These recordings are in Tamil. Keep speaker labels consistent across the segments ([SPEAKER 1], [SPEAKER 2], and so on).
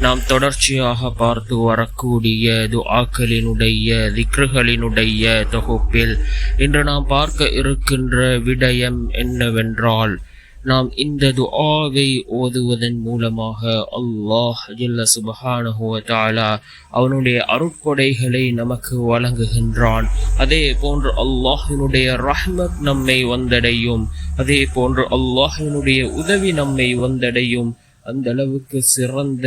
[SPEAKER 1] நாம் தொடர்ச்சியாக பார்த்து வரக்கூடிய துஆக்களினுடைய திக்ருகளினுடைய தொகுப்பில் இன்று நாம் பார்க்க இருக்கின்ற விடயம் என்னவென்றால் நாம் இந்த துஆவை ஓதுவதன் மூலமாக அல்லாஹ் ஜல்ல சுபஹானஹு அவனுடைய அருட்கொடைகளை நமக்கு வழங்குகின்றான். அதே போன்று அல்லாஹினுடைய ரஹ்மத் நம்மை வந்தடையும். அதே போன்று அல்லாஹினுடைய உதவி நம்மை வந்தடையும். அந்த அளவுக்கு சிறந்த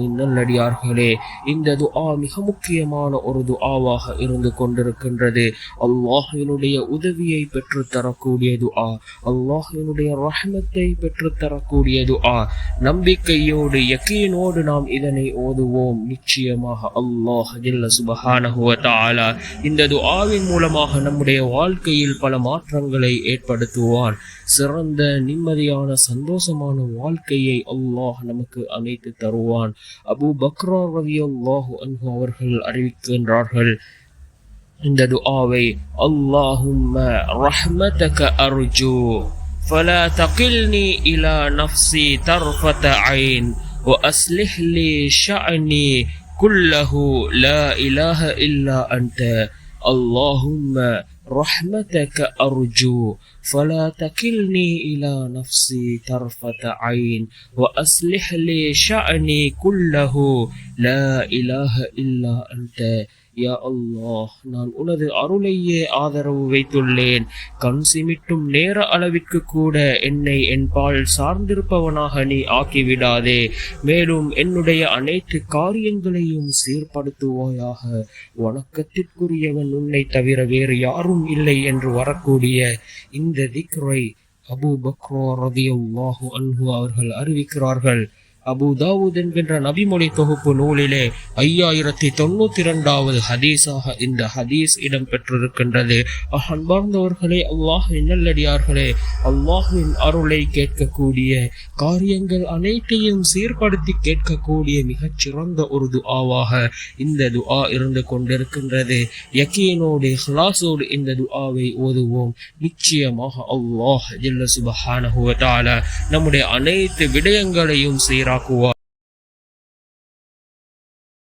[SPEAKER 1] அல்லாஹுவின் நல்லடியார்களே. இந்த துஆ மிக முக்கியமான ஒரு துஆவாக இருந்து கொண்டிருக்கின்றது. அல்லாஹினுடைய உதவியை பெற்று தரக்கூடிய துஆ அல்லாஹினுடைய ரஹமத்தை பெற்று தரக்கூடிய துஆ. நம்பிக்கையோடு யக்கீனோடு நாம் இதனை ஓதுவோம். நிச்சயமாக அல்லாஹ் ஜில்ல சுபஹானஹு இந்த துஆவின் மூலமாக நம்முடைய வாழ்க்கையில் பல மாற்றங்களை ஏற்படுத்துவான். சிறந்த நிம்மதியான சந்தோஷமான வாழ்க்கையை அல்லாஹ் நமக்கு அமைத்து தருவான் அபு பக்ரா ரலியல்லாஹு அன்ஹு அவர்கள் அறிவிக்கின்றார்கள் இந்த துஆவை அல்லாஹும்ம ரஹ்மதக அர்ஜு فلا تقلني إلى نفسي طرفة عين وأصلح لي شأني كله لا إله إلا أنت اللهم رحمتك أرجو فلا تكلني إلى نفسي طرفة عين وأصلح لي شأني كله. لا إله إلا أنت. யா அல்லாஹ் நான் உனது அருளையே ஆதரவு வைத்துள்ளேன். கண் சிமிட்டும் நேர அளவிற்கு கூட என்னை என் பால் சார்ந்திருப்பவனாக நீ ஆக்கிவிடாதே. மேலும் என்னுடைய அனைத்து காரியங்களையும் சீர்படுத்துவாயாக. வணக்கத்திற்குரியவன் உன்னை தவிர வேறு யாரும் இல்லை என்று வரக்கூடிய இந்த திக்ரை அபு பக்ரோ ரதியல்லாஹு அன்ஹு அவர்கள் அறிவிக்கிறார்கள். அபு தாவூத் என்கின்ற நபிமொழி தொகுப்பு நூலிலே ஐயாயிரத்தி தொண்ணூத்தி இரண்டாவது ஹதீஸாக இந்த ஹதீஸ் இடம் பெற்றிருக்கின்றது அன்பார்ந்தவர்களே அல்லாஹின் நல்லடியார்களே அல்லாஹின் அருளை கேட்கக்கூடிய காரியங்கள் அனைத்தையும் சீர்படுத்தி கேட்கக்கூடிய மிகச் சிறந்த ஒரு துஆவாக இந்த துஆ இருந்து கொண்டிருக்கின்றது. யக்கீனோடு ஹலாசோடு இந்த துஆவை ஓதுவோம். நிச்சயமாக அல்லாஹ் ஜில்ல சுபஹானஹு நம்முடைய அனைத்து விடயங்களையும் Dracula.